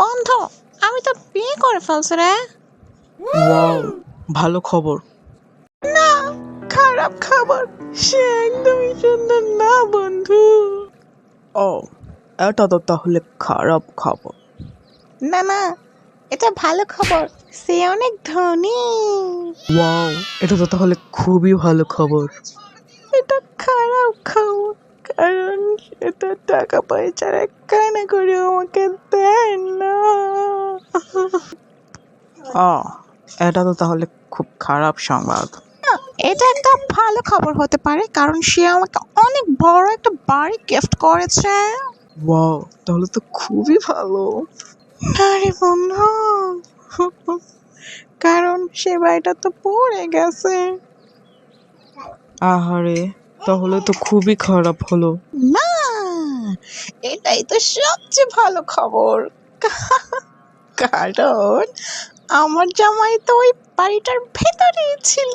বন্ধু আমি তো বিয়ে করে ফেলছি রে। ওয়াও ভালো খবর। না খারাপ খবর। সে একদমই সুন্দর না বন্ধু। ও এটা তো তাহলে খারাপ খবর। না না এটা ভালো খবর। সে অনেক ধনী। ওয়াও এটা তো তাহলে খুবই ভালো খবর। এটা খারাপ খবর। কারণ সেটা টাকা পয়সার একখানা করে আমাকে দেন না। ও এটা তো তাহলে খুব খারাপ সংবাদ। এটা একটা ভালো খবর হতে পারে কারণ সে আমাকে অনেক বড় একটা বাড়ি গিফট করেছে। ওয়াও তাহলে তো খুবই ভালো। আরে বন্ধু। কারণ সে বাড়িটা তো পড়ে গেছে। আহারে। তাহলে তো খুবই খারাপ হলো। না, এটাই তো সবচেয়ে ভালো খবর। কারণ আমার জামাই তো ওই বাড়িটার ভেতরেই ছিল।